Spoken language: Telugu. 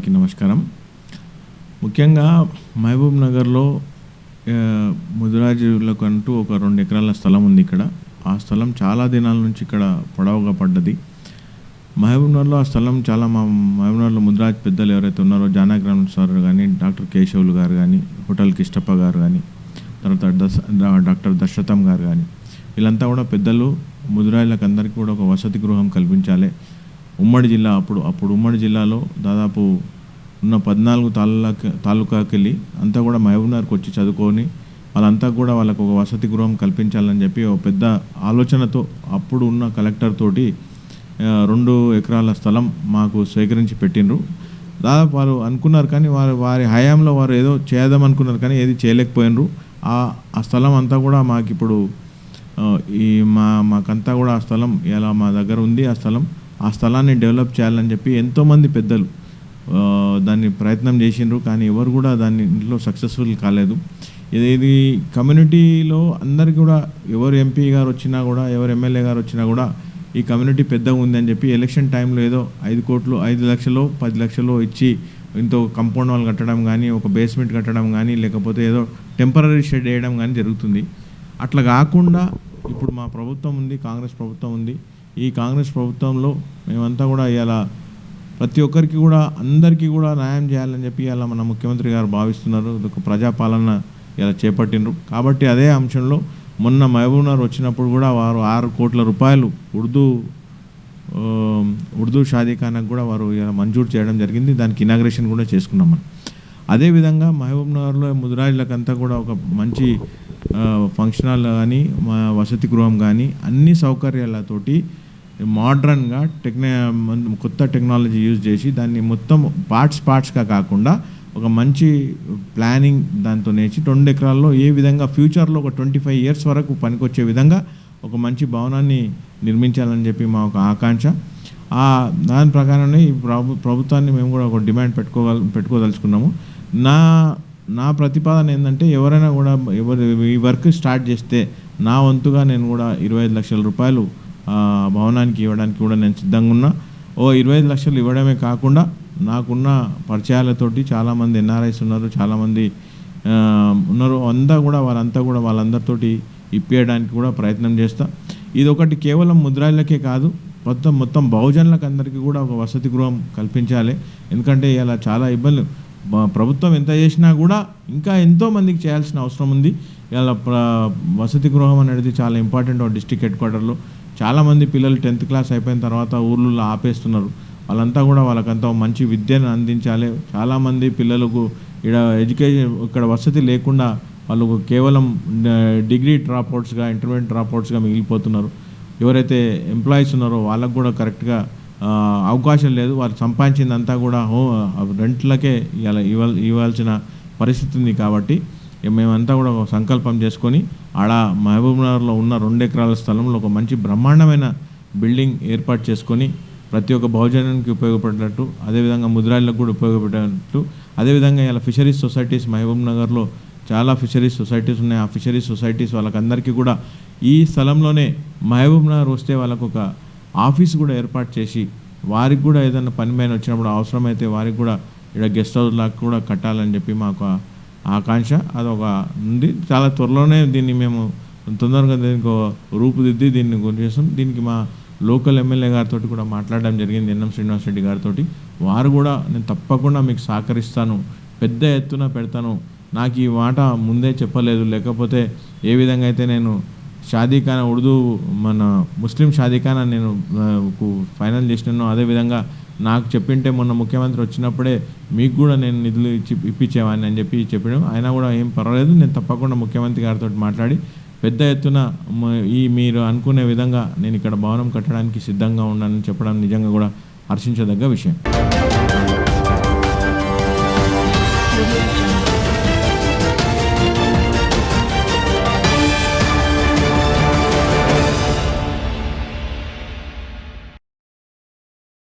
అందరికీ నమస్కారం. ముఖ్యంగా మహబూబ్ నగర్లో ముదిరాజులకు అంటూ ఒక రెండు ఎకరాల స్థలం ఉంది ఇక్కడ. ఆ స్థలం చాలా దినాల నుంచి ఇక్కడ పొడవుగా పడ్డది. మహబూబ్ నగర్లో ఆ స్థలం చాలా మా మహబూబ్ నగర్లో ముదిరాజ్ పెద్దలు ఎవరైతే ఉన్నారో జానాగ్రామ్ సార్ కానీ డాక్టర్ కేశవులు గారు కానీ హోటల్ కిష్టప్ప గారు కానీ తర్వాత దశ డాక్టర్ దశరథం గారు కానీ వీళ్ళంతా కూడా పెద్దలు. ముదిరాజులకు అందరికీ కూడా ఒక వసతి గృహం కల్పించాలి. ఉమ్మడి జిల్లా అప్పుడు అప్పుడు ఉమ్మడి జిల్లాలో దాదాపు ఉన్న పద్నాలుగు తాలూకా తాలూకాకి వెళ్ళి అంతా కూడా మహబూబ్నగర్కి వచ్చి చదువుకొని వాళ్ళంతా కూడా వాళ్ళకు ఒక వసతి గృహం కల్పించాలని చెప్పి ఒక పెద్ద ఆలోచనతో అప్పుడు ఉన్న కలెక్టర్ తోటి రెండు ఎకరాల స్థలం మాకు సేకరించి పెట్టిండ్రు. దాదాపు వారు అనుకున్నారు కానీ వారు వారి హయాంలో వారు ఏదో చేద్దాం అనుకున్నారు కానీ ఏది చేయలేకపోయినరు. ఆ ఆ స్థలం అంతా కూడా మాకు ఇప్పుడు ఈ మా మాకంతా కూడా ఆ స్థలం ఇలా మా దగ్గర ఉంది ఆ స్థలం ఆ స్థలాన్ని డెవలప్ చేయాలని చెప్పి ఎంతోమంది పెద్దలు దాన్ని ప్రయత్నం చేసిండ్రు. కానీ ఎవరు కూడా దాన్ని ఇంట్లో సక్సెస్ఫుల్ కాలేదు. ఇది ఇది కమ్యూనిటీలో అందరికి కూడా ఎవరు ఎంపీ గారు వచ్చినా కూడా ఎవరు ఎమ్మెల్యే గారు వచ్చినా కూడా ఈ కమ్యూనిటీ పెద్దగా ఉందని చెప్పి ఎలక్షన్ టైంలో ఏదో ఐదు కోట్లు ఐదు లక్షలు పది లక్షలు ఇచ్చి ఇంతో కంపౌండ్ వాల్ కట్టడం కానీ ఒక బేస్మెంట్ కట్టడం కానీ లేకపోతే ఏదో టెంపరీ షెడ్ వేయడం కానీ జరుగుతుంది. అట్లా కాకుండా ఇప్పుడు మా ప్రభుత్వం ఉంది కాంగ్రెస్ ప్రభుత్వం ఉంది. ఈ కాంగ్రెస్ ప్రభుత్వంలో మేమంతా కూడా ఇలా ప్రతి ఒక్కరికి కూడా అందరికీ కూడా న్యాయం చేయాలని చెప్పి ఇలా మన ముఖ్యమంత్రి గారు భావిస్తున్నారు. ఇదొక ప్రజాపాలన ఇలా చేపట్టినరు కాబట్టి అదే అంశంలో మొన్న మహబూబ్నగర్ వచ్చినప్పుడు కూడా వారు ఆరు కోట్ల రూపాయలు ఉర్దూ ఉర్దూ షాదీఖానాకు కూడా వారు ఇలా మంజూరు చేయడం జరిగింది. దానికి ఇనాగ్రేషన్ కూడా చేసుకున్నాం మనం. అదేవిధంగా మహబూబ్నగర్లో ముదురాజులకంతా ముదిరాజులకంతా కూడా ఒక మంచి ఫంక్షన్ హాల్ కానీ మా వసతి గృహం కానీ అన్ని సౌకర్యాలతోటి మోడ్రన్గా టెక్నా కొత్త టెక్నాలజీ యూజ్ చేసి దాన్ని మొత్తం పార్ట్స్ పార్ట్స్గా కాకుండా ఒక మంచి ప్లానింగ్ దాంతో నేర్చి రెండు ఎకరాల్లో ఏ విధంగా ఫ్యూచర్లో ఒక ట్వంటీ ఫైవ్ ఇయర్స్ వరకు పనికొచ్చే విధంగా ఒక మంచి భవనాన్ని నిర్మించాలని చెప్పి మా ఒక ఆకాంక్ష. ఆ దాని ప్రకారమే ఈ ప్రభు ప్రభుత్వాన్ని మేము కూడా ఒక డిమాండ్ పెట్టుకోగల పెట్టుకోదలుచుకున్నాము. నా నా ప్రతిపాదన ఏంటంటే ఎవరైనా కూడా ఎవరు ఈ వర్క్ స్టార్ట్ చేస్తే నా వంతుగా నేను కూడా ఇరవై ఐదు లక్షల రూపాయలు భవనానికి ఇవ్వడానికి కూడా నేను సిద్ధంగా ఉన్నా. ఓ ఇరవై ఐదు లక్షలు ఇవ్వడమే కాకుండా నాకున్న పరిచయాలతోటి చాలామంది ఎన్ఆర్ఐస్ ఉన్నారు చాలామంది ఉన్నారు. అంతా కూడా వాళ్ళంతా కూడా వాళ్ళందరితోటి ఇప్పించడానికి కూడా ప్రయత్నం చేస్తా. ఇది ఒకటి కేవలం ముద్రాయిలకే కాదు మొత్తం మొత్తం బహుజనులకు అందరికీ కూడా ఒక వసతి గృహం కల్పించాలి. ఎందుకంటే ఇలా చాలా ఇబ్బందులు. ప్రభుత్వం ఎంత చేసినా కూడా ఇంకా ఎంతో మందికి చేయాల్సిన అవసరం ఉంది. ఇలా వసతి గృహం అనేది చాలా ఇంపార్టెంట్ డిస్టిక్ హెడ్ క్వార్టర్లో. చాలామంది పిల్లలు టెన్త్ క్లాస్ అయిపోయిన తర్వాత ఊర్లలో ఆపేస్తున్నారు. వాళ్ళంతా కూడా వాళ్ళకంతా మంచి విద్యను అందించాలి. చాలామంది పిల్లలకు ఇక్కడ ఎడ్యుకేషన్ ఇక్కడ వసతి లేకుండా వాళ్ళు కేవలం డిగ్రీ డ్రాప్అవుట్స్గా ఇంటర్మీడియట్ డ్రాప్అవుట్స్గా మిగిలిపోతున్నారు. ఎవరైతే ఎంప్లాయీస్ ఉన్నారో వాళ్ళకు కూడా కరెక్ట్గా అవకాశం లేదు. వారు సంపాదించిందంతా కూడా హో రెంట్లకే ఇవాళ ఇవ్వాల్సిన పరిస్థితి ఉంది కాబట్టి మేమంతా కూడా ఒక సంకల్పం చేసుకొని ఆడ మహబూబ్నగర్లో ఉన్న రెండు ఎకరాల స్థలంలో ఒక మంచి బ్రహ్మాండమైన బిల్డింగ్ ఏర్పాటు చేసుకొని ప్రతి ఒక్క బహుజనానికి ఉపయోగపడేటట్టు అదేవిధంగా ముద్రాయిలకు కూడా ఉపయోగపడేటట్టు అదేవిధంగా ఇలా ఫిషరీస్ సొసైటీస్ మహబూబ్ నగర్లో చాలా ఫిషరీస్ సొసైటీస్ ఉన్నాయి. ఆ ఫిషరీస్ సొసైటీస్ వాళ్ళకందరికీ కూడా ఈ స్థలంలోనే మహబూబ్ నగర్ వస్తే వాళ్ళకు ఒక ఆఫీస్ కూడా ఏర్పాటు చేసి వారికి కూడా ఏదైనా పని పైన వచ్చినప్పుడు అవసరమైతే వారికి కూడా ఇక్కడ గెస్ట్ హౌస్ లాగా కూడా కట్టాలని చెప్పి మాకు ఆకాంక్ష అదొక ఉంది. చాలా త్వరలోనే దీన్ని మేము తొందరగా దీనికి ఒక రూపుదిద్ది దీన్ని గురి చేస్తాం దీనికి మా లోకల్ ఎమ్మెల్యే గారితో కూడా మాట్లాడడం జరిగింది ఎన్ఎం శ్రీనివాస్ రెడ్డి గారితో వారు కూడా నేను తప్పకుండా మీకు సహకరిస్తాను. పెద్ద ఎత్తున పెడతాను. నాకు ఈ మాట ముందే చెప్పలేదు. లేకపోతే ఏ విధంగా అయితే నేను షాదీఖానా ఉర్దూ మన ముస్లిం షాదీఖానా నేను కు ఫైనల్ చేసినాను అదేవిధంగా నాకు చెప్పింటే మొన్న ముఖ్యమంత్రి వచ్చినప్పుడే మీకు కూడా నేను నిధులు ఇచ్చి ఇప్పించేవాడిని అని చెప్పి చెప్పడం. ఆయన కూడా ఏం పర్వాలేదు నేను తప్పకుండా ముఖ్యమంత్రి గారితో మాట్లాడి పెద్ద ఎత్తున ఈ మీరు అనుకునే విధంగా నేను ఇక్కడ భవనం కట్టడానికి సిద్ధంగా ఉన్నానని చెప్పడం నిజంగా కూడా హర్షించదగ్గ విషయం.